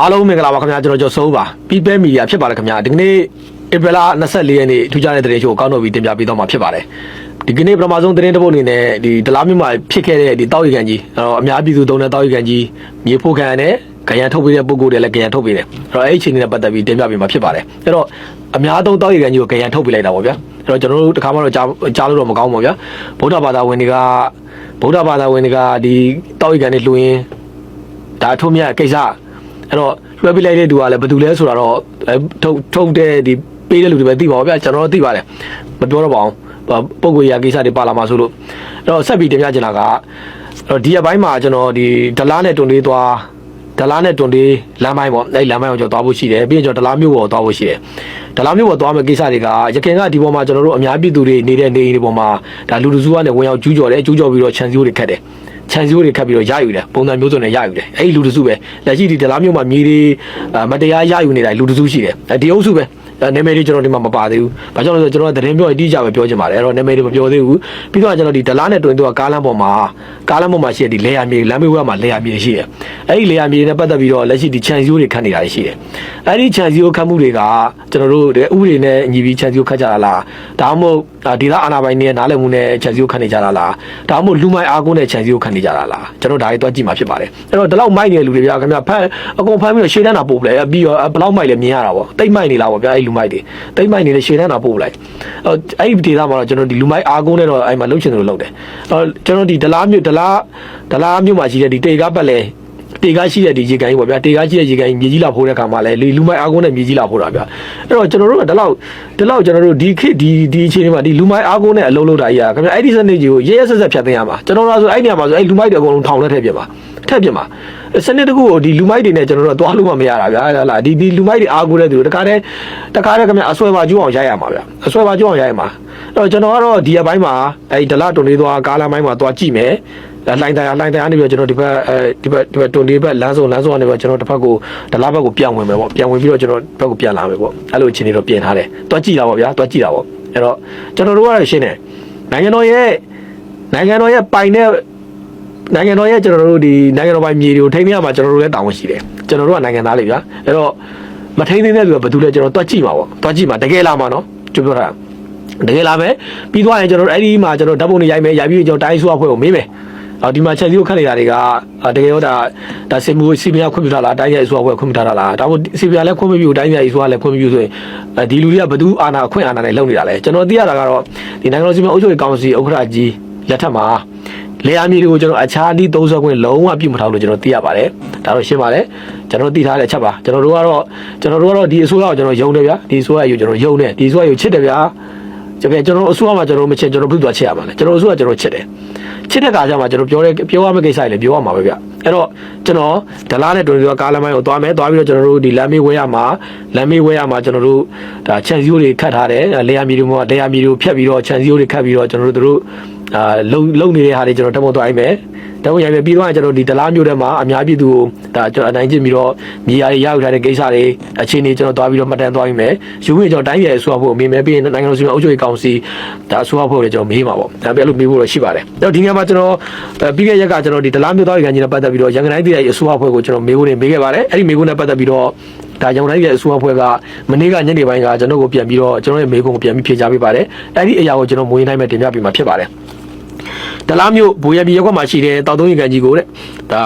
အားလုံးမင်္ဂလာပါခင်ဗျာကျွန်တော်ကျော်စိုးပါ People Media ဖြစ်ပါတယ်ခင်ဗျာဒီကနေ့ဧပြီလ24ရက်နေ့ထူးခြားတဲ့သတင်းချိုးကိုကောင်းတော်ပြီးတင်ပြပေးတော့မှာဖြစ်ပါတယ်ဒီကနေ့ပထမဆုံးသတင်းတစ်ပုဒ်အနေနဲ့ဒီဒလားမြို့မှာဖြစ်ခဲ့တဲ့ဒီတောက်ရီကန်ကြီးအဲ့တော့အများပြည်သူသုံးတဲ့တောက်ရီကန်ကြီးမြေဖို့ခံရတယ်ကြရန်ထုတ်ပေးတဲ့ပုံကိုယ်တွေလည်းကြရန်ထုတ်ပေးတယ်အဲ့တော့အဲ့ဒီအချိန်နဲ့ပတ်သက်ပြီးတင်ပြပေးမှာဖြစ်ပါတယ်အဲ့တော့အများသုံးတောက်ရီကန်ကြီးကိုကြရန်ထုတ်ပေးလိုက်တာပေါ့ဗျာအဲ့တော့ကျွန်တော်တို့တခါမှတော့ကြားကြားလို့တော့မကောင်းပါဘူးဗျာဗုဒ္ဓဘာသာဝင်တွေကဗုဒ္ဓဘာသာဝင်တွေကဒီတောက်ရီကန်တွေလူရင်းဒါအထုံးမြတ်ကိစ္စ အဲ့တော့လွှဲပေးလိုက်တဲ့သူကလည်းဘယ်သူလဲဆိုတာတော့အဲထုတ်ထုတ်တဲ့ဒီပေးတဲ့လူတွေပဲသိပါပါဗျာကျွန်တော်တို့သိပါတယ်မပြောတော့ပါအောင်ပုံကိုယ်ရာကိစ္စတွေပါလာမှာဆိုလို့အဲ့တော့ဆက်ပြီးတင်ပြချင်တာကအဲ့တော့ဒီအပိုင်းမှာကျွန်တော်ဒီဒလားနဲ့တွန်လေးသွားဒလားနဲ့တွန်လေးလမ်းပိုင်းပေါ့အဲ့ဒီလမ်းပိုင်းကိုကျွန်တော်သွားဖို့ရှိတယ်ပြီးရင်ကျွန်တော်ဒလားမြို့ပေါ်သွားဖို့ရှိတယ်ဒလားမြို့ပေါ်သွားမယ့်ကိစ္စတွေကရခင်ကဒီပေါ်မှာကျွန်တော်တို့အများပြည်သူတွေနေတဲ့နေအိမ်တွေပေါ်မှာဒါလူလူစုကနေဝင်ရောက်ကျူးကျော်တယ်ကျူးကျော်ပြီးတော့ခြံစည်းရိုးတွေခတ်တယ် ခြံစည်းရိုးတွေခတ်ပြီးတော့ရယူတယ်ပုံစံမျိုးစုံနဲ့ရယူတယ်အဲ့ဒီလူတစုပဲလက်ရှိဒီဒလားမျိုးမှာမြေတွေအာမတရားရယူနေတာလူတစုရှိတယ်အဲဒီအုပ်စုပဲအဲ နာမည်တွေကျွန်တော်ဒီမှာမပါသေးဘူး။ဘာကြောင့်လဲဆိုတော့ကျွန်တော်ကသတင်းပြောအတိအကျပဲပြောချင်ပါတယ်။အဲ့တော့နာမည်တွေမပြောသေးဘူး။ပြီးတော့ကျွန်တော်ဒီဒလားနဲ့တွင်တော့ကားလမ်းပေါ်မှာကားလမ်းပေါ်မှာရှိတဲ့ဒီလေယာမြေလမ်းမေးဝဲမှာလေယာမြေရှိတယ်။အဲ့ဒီလေယာမြေနဲ့ပတ်သက်ပြီးတော့လက်ရှိဒီခြံစည်းရိုးတွေခတ်နေတာရှိတယ်။အဲ့ဒီခြံစည်းရိုးခတ်မှုတွေကကျွန်တော်တို့ဥပဒေနဲ့ညီပြီးခြံစည်းရိုးခတ်ကြတာလား။ဒါမှမဟုတ်ဒေသအာဏာပိုင်တွေနားလည်မှုနဲ့ခြံစည်းရိုးခတ်နေကြတာလား။ဒါမှမဟုတ်လူမိုက်အားကိုးနဲ့ခြံစည်းရိုးခတ်နေကြတာလား။ကျွန်တော်ဒါတွေတွက်ကြည့်မှာဖြစ်ပါတယ်။အဲ့တော့ဒီလောက်မိုက်နေတဲ့လူတွေဗျာခင်ဗျာဖမ်းအကုန်ဖမ်းပြီးတော့ရှေ့တန်းတာပို့ပလဲပြီးတော့ဘယ်လောက်မိုက်လဲမြင်ရတာပေါ့။တိတ်မိုက်နေလားပေါ့ဗျာအဲ့လူမိုက်တွေ။တိတ်မိုက်နေတဲ့ရှေ့တန်းတာပို့ပလိုက်။အဲ့အဲ့ဒီဒေသမှာတော့ကျွန်တော်ဒီလူမိုက်အားကိုးနဲ့တော့အဲ့မှာလှုပ်ချင်တယ်လို့လုပ်တယ်။အဲ့ကျွန်တော်ဒီဒလားမြို့ဒလားဒလားမြို့မှာရှိတဲ့ဒီတေကားပတ်လဲတေကားရှိတဲ့ဒီရေကန်ကြီးပေါ့ဗျာတေကားရှိတဲ့ရေကန်ကြီးမြေကြီးလာဖိုးတဲ့ခါမှာလဲလူလူမိုက်အားကိုးနဲ့မြေကြီးလာဖိုးတာဗျာအဲ့တော့ကျွန်တော်တို့ကဒီလောက်ဒီလောက်ကျွန်တော်တို့ဒီခေတ်ဒီဒီအချိန်တွေမှာဒီလူမိုက်အားကိုးနဲ့အလုံးလုံးတာကြီးอ่ะခင်ဗျာအဲ့ဒီစနစ်ကြီးကိုရဲရဲဆက်ဆက်ဖြတ်သိမ်းရမှာကျွန်တော်တို့ဆိုအဲ့ဒီနေရာမှာဆိုအဲ့လူမိုက်တွေအကုန်လုံးထောင်ထဲထည့်ပြပါ ထည့်ပြပါစနစ်တကူကိုဒီလူမိုက်တွေနဲ့ကျွန်တော်တို့ကသွားလို့မရတာဗျာဟလာဒီဒီလူမိုက်တွေအားကိုးတဲ့သူတခါတည်းတခါတည်းခင်ဗျာအဆွဲပါကျူးအောင်ရိုက်ရမှာဗျာအဆွဲပါကျူးအောင်ရိုက်ရမှာအဲ့တော့ကျွန်တော်ကတော့ဒီအပိုင်းမှာအဲ့ဒီဒလတွန်လေးသွားကားလမ်းပိုင်းမှာသွားကြည့်မယ်လိုင်းတရားလိုင်းတရားနေပြီးကျွန်တော်ဒီဘက်အဲဒီဘက်ဒီဘက်တွန်လေးဘက်လမ်းစုံလမ်းစုံကနေပြီးကျွန်တော်တစ်ဖက်ကိုဒလဘက်ကိုပြန်ဝင်မယ်ပေါ့ပြန်ဝင်ပြီးတော့ကျွန်တော်ဘက်ကိုပြန်လာမယ်ပေါ့အဲ့လိုအချိန်လေးတော့ပြင်ထားတယ်သွားကြည့်တာပေါ့ဗျာသွားကြည့်တာပေါ့အဲ့တော့ကျွန်တော်တို့ကတော့ရှင်းတယ်နိုင်ငံတော်ရဲ့နိုင်ငံတော်ရဲ့ပိုင်တဲ့ နိုင်ငံတော်ရဲ့ကျွန်တော်တို့ဒီနိုင်ငံတော်ပိုင်မြေတွေကိုထိန်းသိမ်းရမှာကျွန်တော်တို့လည်းတာဝန်ရှိတယ်ကျွန်တော်တို့ကနိုင်ငံသားလေးဗျာအဲ့တော့မထိန်းသိမ်းတဲ့သူကဘယ်သူလဲကျွန်တော်သွားကြည့်မှာပေါ့သွားကြည့်မှာတကယ်လားမှာနော်ကျပြောတာတကယ်လားပဲပြီးသွားရင်ကျွန်တော်တို့အဲ့ဒီမှာကျွန်တော်ဓာတ်ပုံတွေရိုက်မယ်ရိုက်ပြီးကျွန်တော်တိုင်းဆိုအဖွဲ့ကိုမေးမယ်အော်ဒီမှာချက်စီကိုခတ်နေတာတွေကတကယ်ရောဒါဒါစင်မူစီပီယာခွင့်ပြုထားလားတိုင်းရဲ့အစိုးရဘွဲခွင့်ပြုထားတာလားဒါမှမဟုတ်စီပီယာလည်းခွင့်မပြုတိုင်းရဲ့အစိုးရလည်းခွင့်မပြုဆိုရင်ဒီလူတွေကဘသူအာဏာခွင့်အာဏာနဲ့လုပ်နေတာလဲကျွန်တော်သိရတာကတော့ဒီနိုင်ငံတော်စီမံအုပ်ချုပ်ရေးကောင်စီဥက္ကဋ္ဌကြီးလက်ထက်မှာ လေယာဉ်မြေတွေကိုကျွန်တော်အခြားသည့်သုံးဆွဲခွင့်လုံးဝပြုမထားလို့ကျွန်တော်သိရပါတယ်ဒါတော့ရှင်းပါတယ်ကျွန်တော်သိထားတဲ့အချက်ပါကျွန်တော်တို့ကတော့ကျွန်တော်တို့ကတော့ဒီအစိုးရကိုကျွန်တော်ယုံတယ်ဗျာဒီအစိုးရကိုကျွန်တော်ယုံတယ်ဒီအစိုးရကိုချစ်တယ်ဗျာတကယ်ကျွန်တော်အစိုးရမှာကျွန်တော်မချစ်ကျွန်တော်ပြုသွားချစ်ရမှာလေကျွန်တော်အစိုးရကျွန်တော်ချစ်တယ်ချစ်တဲ့ခါကျမှကျွန်တော်ပြောတဲ့ပြောရမယ့်ကိစ္စတွေလည်းပြောရမှာပဲဗျအဲ့တော့ကျွန်တော်ဒလားနဲ့တွင်ပြောကားလမ်းမိုင်းကိုသွားမယ်သွားပြီးတော့ကျွန်တော်တို့ဒီလမ်းမေးဝဲရမှာလမ်းမေးဝဲရမှာကျွန်တော်တို့ဒါခြံစည်းရိုးတွေခတ်ထားတယ်လေယာဉ်မြေတွေမှာလေယာဉ်မြေတွေဖြတ်ပြီးတော့ခြံစည်းရိုးတွေခတ်ပြီးတော့ကျွန်တော်တို့တို့ အာလုံလုံနေတဲ့ဟာတွေကျွန်တော်တက်မသွားအိမ်မယ်တမရိုက်ပဲပြီးတော့ကျွန်တော်ဒီဒလားမျိုးထဲမှာအများပြည်သူကိုဒါကျွန်တော်အနိုင်ကျင့်ပြီးတော့မြေယာတွေရယူထားတဲ့ကိစ္စတွေအခြေအနေကျွန်တော်သွားပြီးတော့မှတ်တမ်းသွားပြီးမယ်ယူဝင်ကျွန်တော်တိုင်းပြည်အစိုးရဖို့အမေမဲပြီးရင်နိုင်ငံတော်စီမံအုပ်ချုပ်ရေးကောင်စီဒါအစိုးရဖို့လည်းကျွန်တော်မေးမှာပေါ့ဒါပေမဲ့အဲ့လိုမေးဖို့တော့ရှိပါတယ်အဲ့တော့ဒီနေရာမှာကျွန်တော်ပြီးခဲ့ရက်ကကျွန်တော်ဒီဒလားမျိုးသားရေးကန်ကြီးနဲ့ပတ်သက်ပြီးတော့ရန်ကုန်တိုင်းပြည်အစိုးရဖွဲ့ကိုကျွန်တော်မေးဖို့နေမေးခဲ့ပါတယ်အဲ့ဒီမေးဖို့နဲ့ပတ်သက်ပြီးတော့ဒါကြောင့်တိုင်းရဲ့အစိုးရဖွဲ့ကမနေ့ကညနေပိုင်းကကျွန်တော်ကိုပြန်ပြီးတော့ကျွန်တော်ရဲ့မေးခွန်းကိုပြန်ပြီးဖြေချပေးပါတယ်အဲ့ဒီအရာကိုကျွန်တော်မွေးနိုင်မဲ့တင်ပြပေးမှာဖြစ်ပါတယ် ဒလားမျိုးဘူရပြည်ရက်ကွက်မှာရှိတဲ့တောက်သုံးရီကန်ကြီးကိုတဲ့ဒါ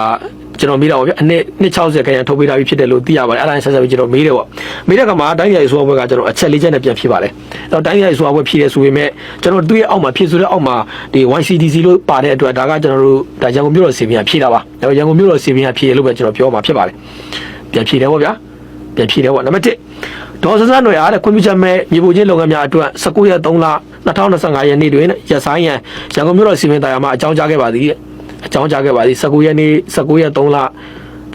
ကျွန်တော်မေးတော့ဗျအနှစ်260ခန်းထုတ်ပေးထားပြီးဖြစ်တယ်လို့သိရပါတယ်အဲ့ဒါဆက်ဆက်ပြီးကျွန်တော်မေးတယ်ပေါ့မေးတဲ့ကမှာတိုင်းရဲ့အစိုးရဘက်ကကျွန်တော်အချက်လေးချက်နဲ့ပြန်ဖြစ်ပါတယ်အဲ့တော့တိုင်းရဲ့အစိုးရဘက်ဖြစ်တယ်ဆိုပေမဲ့ကျွန်တော်သူ့ရဲ့အောက်မှာဖြစ်ဆိုတဲ့အောက်မှာဒီ YCDC လို့ပါတဲ့အတွက်ဒါကကျွန်တော်တို့ဒါရန်ကုန်မြို့တော်စီပင်ကဖြည့်တာပါအဲ့တော့ရန်ကုန်မြို့တော်စီပင်ကဖြည့်ရလို့ပဲကျွန်တော်ပြောမှာဖြစ်ပါတယ်ပြန်ဖြည့်တယ်ပေါ့ဗျာပြန်ဖြည့်တယ်ပေါ့နံပါတ်1ဒေါ်စစຫນွေအားတဲ့ခွင့်ပြုချက်မဲ့မြေပုံချင်းလုပ်ငန်းများအတွက်19ရက်3လ 2025ရက်နေ့တွင်ရက်ဆိုင်ရန်ရန်ကုန်မြို့တော်စီမံတရားမှာအကြောင်းကြားခဲ့ပါသည်တဲ့အကြောင်းကြားခဲ့ပါသည်19ရက်နေ့19ရက်3လ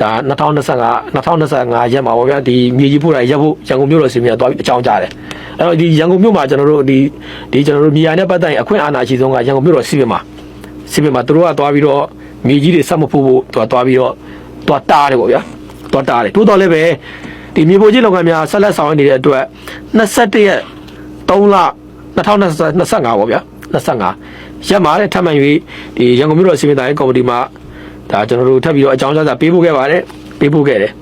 ဒါ2025 2025ရက်မှာပေါ့ဗျာဒီမြေကြီးဖို့တာရက်ဖို့ရန်ကုန်မြို့တော်စီမံသွားပြီးအကြောင်းကြားတယ်အဲ့တော့ဒီရန်ကုန်မြို့မှာကျွန်တော်တို့ဒီဒီကျွန်တော်တို့မြေယာနဲ့ပတ်သက်ရင်အခွင့်အာဏာရှိဆုံးကရန်ကုန်မြို့တော်စီမံမှာစီမံမှာသူတို့ကသွားပြီးတော့မြေကြီးတွေဆက်မဖို့ဖို့သူကသွားပြီးတော့သွားတားတယ်ပေါ့ဗျာသွားတားတယ်တိုးတော်လည်းပဲဒီမြေပေါ်ကြီးလုပ်ငန်းများဆက်လက်ဆောင်ရွက်နေတဲ့အတွက်21ရက်3လ 2025ပေါ့ဗျာ25ရက်မှာတဲ့ထပ်မံ၍ဒီရန်ကုန်မြို့တော်စီမံတိုင်းကော်မတီမှာဒါကျွန်တော်တို့ထပ်ပြီးတော့အကြောင်းကြားစာပေးပို့ခဲ့ပါတယ်ပေးပို့ခဲ့တယ်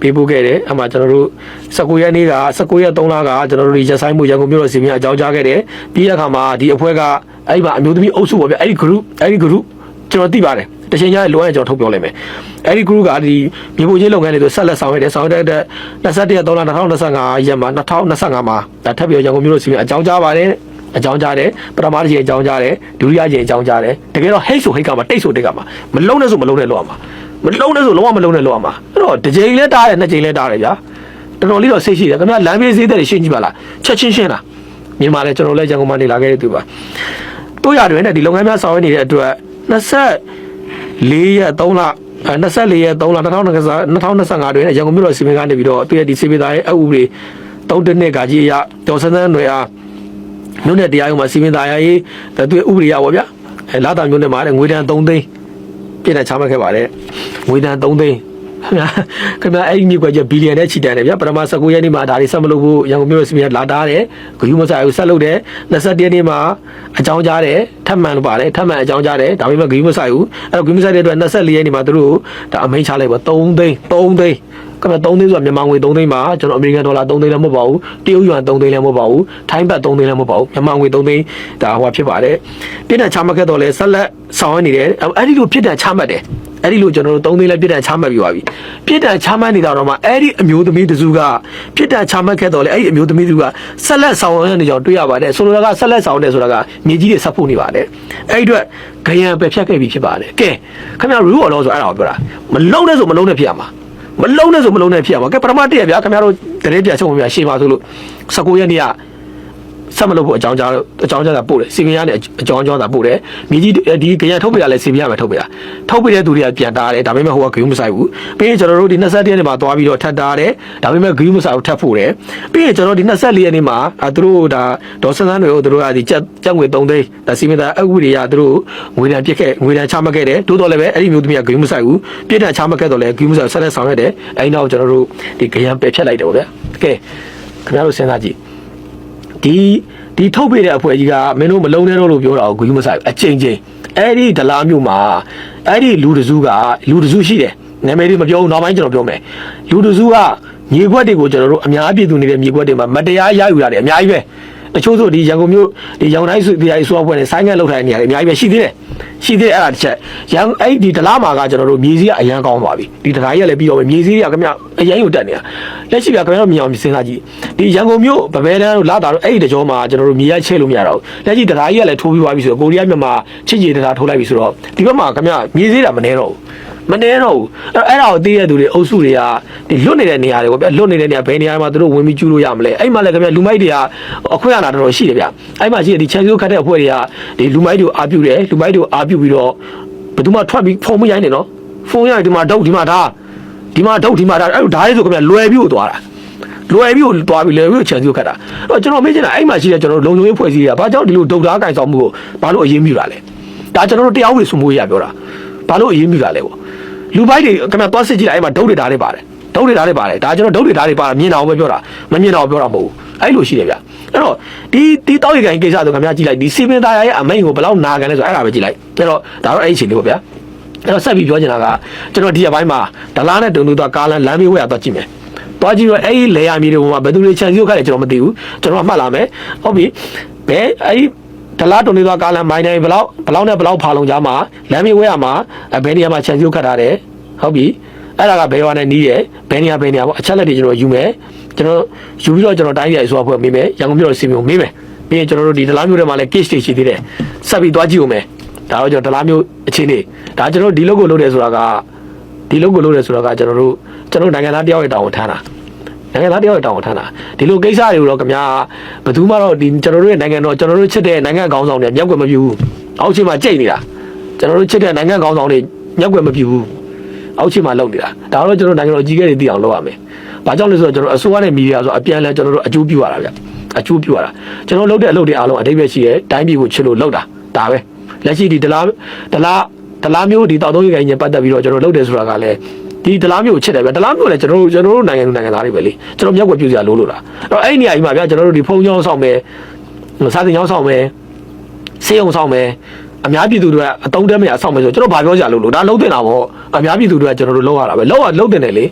ပေးပို့ခဲ့တယ်အမှကျွန်တော်တို့19ရက်နေ့က19ရက်3လကကျွန်တော်တို့ဒီရက်ဆိုင်မှုရန်ကုန်မြို့တော်စီမင်းအကြောင်းကြားခဲ့တယ်ပြီးရခါမှာဒီအဖွဲ့ကအဲ့ဒီမှာအမျိုးသမီးအုပ်စုပေါ့ဗျအဲ့ဒီ group အဲ့ဒီ group ကျွန်တော်သိပါတယ် တချိန်ကျရင်လိုအပ်ရင်ကျွန်တော်ထုတ်ပြောလိုက်မယ်အဲ့ဒီ group ကဒီမြေပုံချင်းလုပ်ငန်းတွေဆိုဆက်လက်ဆောင်ရွက်တယ်ဆောင်ရွက်တဲ့21ရက်3လ2025ရက်မှာ2025မှာဒါထပ်ပြီးတော့ရန်ကုန်မြို့တော်စီမင်းအကြောင်းကြားပါတယ်အကြောင်းကြားတယ်ပထမတစ်ချိန်အကြောင်းကြားတယ်ဒုတိယချိန်အကြောင်းကြားတယ်တကယ်တော့ hate ဆို hate ကမှာတိတ်ဆိုတိတ်ကမှာမလုံးနဲ့ဆိုမလုံးနဲ့လောက်အောင်မှာမလုံးနဲ့ဆိုလုံးဝမလုံးနဲ့လောက်အောင်မှာအဲ့တော့တစ်ချိန်လဲတားတယ်နှစ်ချိန်လဲတားတယ်ဗျာတော်တော်လေးတော့စိတ်ရှိတယ်ခင်ဗျာလမ်းဘေးဈေးသက်တွေရှင်းကြည့်ပါလားချက်ချင်းရှင်းလားမြန်မာလဲကျွန်တော်လဲရန်ကုန်မှာနေလာခဲ့တဲ့သူပါတို့ရတယ်နဲ့ဒီလုပ်ငန်းများဆောင်ရွက်နေတဲ့အတွက် 24ရက်3လအဲ24ရက်3လ2025တွင်ရန်ကုန်မြို့တော်စီမံကနေပြီးတော့သူရဲ့ဒီစီမံသားရဲ့အဥပဒေ3တစ်နှစ်ကကြီးအရဒေါ်စန်းစန်းတွေအားမြို့နယ်တရားရုံးမှာစီမံသားရေးသူရဲ့ဥပဒေရပါဗျာအဲလာတာမြို့နယ်မှာလည်းငွေတန်း3သိန်းပြည့်တဲ့ချမှတ်ခဲ့ပါတယ်ငွေတန်း3သိန်း ခင်ဗျာခင်ဗျာအဲ့ဒီမြေကွက်ကျဘီလီယံနဲ့ချီတန်တယ်ဗျာပထမ19ရက်နေ့မှာဒါတွေဆက်မလုပ်ဖို့ရန်ကုန်မြို့စီမံလာတာတယ်ဂယူမဆိုင်ကိုဆက်လုပ်တယ်21ရက်နေ့မှာအကြောင်းကြားတယ်ထပ်မံလို့ပါတယ်ထပ်မံအကြောင်းကြားတယ်ဒါပေမဲ့ဂယူမဆိုင်ဘူးအဲ့တော့ဂယူမဆိုင်တဲ့အတွက်24ရက်နေ့မှာသူတို့ဒါအမိန့်ချလိုက်ပါ3သိန်း3သိန်းခင်ဗျာ3သိန်းဆိုတာမြန်မာငွေ3သိန်းမှာကျွန်တော်အမေရိကန်ဒေါ်လာ3သိန်းလည်းမဟုတ်ပါဘူးတရုတ်ယွမ်3သိန်းလည်းမဟုတ်ပါဘူးထိုင်းဘတ်3သိန်းလည်းမဟုတ်ပါဘူးမြန်မာငွေ3သိန်းဒါဟိုဖြစ်ပါတယ်ပြည်နယ်ချမှတ်ခဲ့တော့လဲဆက်လက်ဆောင်ရနေတယ်အဲ့ဒီလိုဖြစ်တဲ့ချမှတ်တယ် အဲ့ဒီလိုကျွန်တော်တို့၃သိန်းလည်းပြစ်ဒဏ်ချမှတ်ပြီးပါပြီပြစ်ဒဏ်ချမှတ်နေတာတော့မှအဲ့ဒီအမျိုးသမီးတစုကပြစ်ဒဏ်ချမှတ်ခဲ့တော့လေအဲ့ဒီအမျိုးသမီးတစုကဆက်လက်ဆောင်ရနေကြောင်တွေ့ရပါတယ်ဆိုလိုတာကဆက်လက်ဆောင်တယ်ဆိုတာကမြေကြီးတွေဆက်ဖို့နေပါတယ်အဲ့ဒီအတွက်ဂယံပဲဖြတ်ခဲ့ပြီဖြစ်ပါတယ်ကဲခင်ဗျာ rule တော့ဆိုအဲ့ဒါကိုပြောတာမလုံးနဲ့ဆိုမလုံးနဲ့ဖြစ်ရမှာမလုံးနဲ့ဆိုမလုံးနဲ့ဖြစ်ရမှာကဲပထမတည့်ရဗျာခင်ဗျားတို့တရေပြချုပ်ပါဗျာရှေ့ပါဆိုလို့19ရက်နေ့က ဆက်မလုပ်ဖို့အကြောင်းကြားအကြောင်းကြားတာပို့တယ်စီမီယာနဲ့အကြောင်းကြားတာပို့တယ်မြေကြီးဒီကြရထုတ်ပြရလဲစီမီယာပဲထုတ်ပြတာထုတ်ပြတဲ့သူတွေကပြန်တားတယ်ဒါပေမဲ့ဟိုကဂယူးမဆိုင်ဘူးပြီးရင်ကျွန်တော်တို့ဒီ21ရက်နေ့မှာသွားပြီးတော့ထပ်တားတယ်ဒါပေမဲ့ဂယူးမဆိုင်ဘူးထပ်ဖို့တယ်ပြီးရင်ကျွန်တော်ဒီ24ရက်နေ့မှာအဲသူတို့ဒါဒေါ်စန်းစန်းတွေကိုသူတို့ကဒီကြက်ကြက်ငွေ3သိန်းဒါစီမီယာအဥပဒေရသူတို့ငွေတန်ပြစ်ခဲ့ငွေတန်ချမှတ်ခဲ့တယ်တိုးတော်လည်းပဲအဲ့ဒီမျိုးသမီးကဂယူးမဆိုင်ဘူးပြစ်ဒဏ်ချမှတ်ခဲ့တော့လဲဂယူးမဆိုင်ဆက်လက်ဆောင်ရွက်တယ်အဲ့နောက်ကျွန်တော်တို့ဒီကြရန်ပယ်ဖြတ်လိုက်တယ်ဗျာကဲခင်ဗျားတို့စဉ်းစားကြည့် ဒီဒီထုတ်ပေးတဲ့အဖွဲ့ကြီးကမင်းတို့မလုံးနဲ့တော့လို့ပြောတာကိုဂူးမဆိုင်ဘူးအချိန်ချင်းအဲ့ဒီဒလားမျိုးမှာအဲ့ဒီလူတစုကလူတစုရှိတယ်နာမည်တွေမပြောဘူးနောက်ပိုင်းကျွန်တော်ပြောမယ်လူတစုကမြေခွက်တွေကိုကျွန်တော်တို့အများပြည်သူနေတဲ့မြေခွက်တွေမှာမတရားရယူတာတွေအများကြီးပဲ တချို့ဆိုဒီရန်ကုန်မြို့ဒီရောင်တိုင်းစုတရားရေးဆိုအဖွဲ့နဲ့ဆိုင်းငံ့လောက်ထိုင်နေရတယ်အများကြီးပဲရှိသေးတယ်ရှိသေးတယ်အဲ့ဒါတစ်ချက်ရန်အဲ့ဒီဒလားမှာကကျွန်တော်တို့မြေစည်းကအရန်ကောင်းသွားပြီဒီဒလားကြီးကလည်းပြီးတော့မြေစည်းတွေကခင်ဗျအရန်ယူတက်နေတာလက်ရှိကခင်ဗျတို့မြင်အောင်စဉ်းစားကြည့်ဒီရန်ကုန်မြို့ဗဘဲတန်းတို့လာတာတို့အဲ့ဒီတကြောမှာကျွန်တော်တို့မြေရချဲ့လို့မရတော့ဘူးလက်ရှိဒလားကြီးကလည်းထိုးပြီးသွားပြီဆိုတော့ကိုရီးယားမြန်မာချစ်ကြည်ဒလားထိုးလိုက်ပြီဆိုတော့ဒီဘက်မှာခင်ဗျမြေစည်းတာမနေတော့ဘူး မနေတော့ဘူးအဲ့အဲ့ဒါကိုသိရတဲ့သူတွေအုပ်စုတွေကဒီလွတ်နေတဲ့နေရာတွေပေါ့ဗျလွတ်နေတဲ့နေရာဘယ်နေရာမှာသူတို့ဝင်ပြီးကျူးလို့ရမလဲအဲ့မှာလည်းခင်ဗျလူမိုက်တွေကအခွင့်အာဏာတော်တော်ရှိတယ်ဗျအဲ့မှာရှိတဲ့ဒီချန်စီယိုခတ်တဲ့အဖွဲ့တွေကဒီလူမိုက်တွေကိုအာပြုတယ်လူမိုက်တွေကိုအာပြုပြီးတော့ဘယ်သူမှထွက်ပြီးဖုန်းမရိုင်းနေနော်ဖုန်းရိုင်းဒီမှာဒုတ်ဒီမှာဒါဒီမှာဒုတ်ဒီမှာဒါအဲ့ဒါလေးဆိုခင်ဗျလွယ်ပြီးကိုသွားတာလွယ်ပြီးကိုသွားပြီးလွယ်ပြီးကိုချန်စီယိုခတ်တာအဲ့တော့ကျွန်တော်မေးချင်တာအဲ့မှာရှိတဲ့ကျွန်တော်တို့လုံခြုံရေးဖွဲ့စည်းတွေကဘာကြောင့်ဒီလိုဒုတ်သားကင်ဆောင်မှုကိုဘာလို့အရေးမြူတာလဲဒါကျွန်တော်တို့တရားဥပဒေစိုးမိုးရပြောတာ ဘာလို့အရေးမြူတာလဲပေါ့လူပိုက်တွေခင်ဗျာသွားစစ်ကြည့်လိုက်အဲ့မှာဒုတ်တွေဓာတ်တွေပါတယ်ဒုတ်တွေဓာတ်တွေပါတယ်ဒါကျွန်တော်ဒုတ်တွေဓာတ်တွေပါမြင်အောင်ပဲပြောတာမမြင်အောင်ပြောတာမဟုတ်ဘူးအဲ့လိုရှိတယ်ဗျအဲ့တော့ဒီဒီတောက်ရီကန်ကိစ္စဆိုခင်ဗျာကြည့်လိုက်ဒီစီပင်သားရဲ့အမိန်ကိုဘယ်လောက်နာခံလဲဆိုအဲ့ဒါပဲကြည့်လိုက်အဲ့တော့ဒါတော့အဲ့ဒီအချိန်လေးပေါ့ဗျာအဲ့တော့ဆက်ပြီးပြောချင်တာကကျွန်တော်ဒီအပိုင်းမှာဒလားနဲ့တုံတူသွားကားလမ်းလမ်းမေးဝဲရသွားကြည့်မယ်သွားကြည့်တော့အဲ့ဒီလေယာမြေတွေပေါ်မှာဘယ်သူတွေခြံစည်းခတ်လဲကျွန်တော်မသိဘူးကျွန်တော်မှတ်လာမယ်ဟုတ်ပြီဘယ်အဲ့ဒီ ဒလားတုံနေသွားကားလမ်းမိုင်းတိုင်းဘယ်လောက်ဘယ်လောက်နဲ့ဘယ်လောက်ဖာလုံကြားမှာလမ်းမေးဝဲရမှာဘယ်နေရာမှာခြံစည်းခတ်ထားတယ်ဟုတ်ပြီအဲ့ဒါကဘယ်ရွာနဲ့နီးတယ်ဘယ်နေရာဘယ်နေရာပေါ့အချက်လက်တွေကျွန်တော်ယူမယ်ကျွန်တော်ယူပြီးတော့ကျွန်တော်တိုင်းပြည်အစိုးရဖွဲ့မေးမယ်ရန်ကုန်မြို့တော်စီမံကိုမေးမယ်ပြီးရင်ကျွန်တော်တို့ဒီဒလားမြို့ထဲမှာလည်း case တွေရှိသေးတယ်ဆက်ပြီးသွားကြည့်ဦးမယ်ဒါတော့ကျွန်တော်ဒလားမြို့အခြေအနေဒါကျွန်တော်ဒီ logo လုပ်တယ်ဆိုတာကဒီ logo လုပ်တယ်ဆိုတာကကျွန်တော်တို့ကျွန်တော်နိုင်ငံသားတယောက်ရဲ့တောင်းဝန်ထမ်းတာ နိုင်ငံသားတယောက်ရဲ့တောင်းဝန်ထမ်းတာဒီလိုကိစ္စတွေကိုတော့ခင်ဗျာဘယ်သူမှတော့ဒီကျွန်တော်တို့ရဲ့နိုင်ငံတော်ကျွန်တော်တို့ချစ်တဲ့နိုင်ငံခေါင်းဆောင်တွေမြောက်ွယ်မပြူဘူးအောက်ခြေမှာကြိတ်နေတာကျွန်တော်တို့ချစ်တဲ့နိုင်ငံခေါင်းဆောင်တွေမြောက်ွယ်မပြူဘူးအောက်ခြေမှာလုပ်နေတာဒါတော့ကျွန်တော်နိုင်ငံတော်အကြီးအကဲတွေသိအောင်လုပ်ရမယ်။ဘာကြောင့်လဲဆိုတော့ကျွန်တော်အစိုးရနဲ့မီဒီယာဆိုအပြန်အလှန်ကျွန်တော်တို့အကျိုးပြုရတာဗျ။အကျိုးပြုရတာကျွန်တော်လုပ်တဲ့အလုပ်တွေအားလုံးအတိတ်ပဲရှိရဲတိုင်းပြည်ကိုချစ်လို့လုပ်တာဒါပဲလက်ရှိဒီဒလားဒလားဒလားမျိုးဒီတောက်သုံးရေကိုင်းပတ်သက်ပြီးတော့ကျွန်တော်လုပ်တယ်ဆိုတာကလည်း ဒီဒလားမျိုးကိုချစ်တယ်ဗျဒလားမျိုးလည်းကျွန်တော်တို့ကျွန်တော်တို့နိုင်ငံသူနိုင်ငံသားတွေပဲလေကျွန်တော်မြောက်ွယ်ပြုစရာလိုလို့လားအဲ့တော့အဲ့ဒီနေရာကြီးမှာဗျကျွန်တော်တို့ဒီဖုန်းကြောင်းဆောင်မယ်စာတင်ကြောင်းဆောင်မယ်စေယုံဆောင်မယ်အများပြည်သူတွေကအတုံးတဲမရဆောက်မယ်ဆိုကျွန်တော်ဘာပြောကြလို့လို့ဒါလုံးတင်တာပေါ့အများပြည်သူတွေကကျွန်တော်တို့လောက်ရတာပဲလောက်ရလုံးတင်တယ်လေ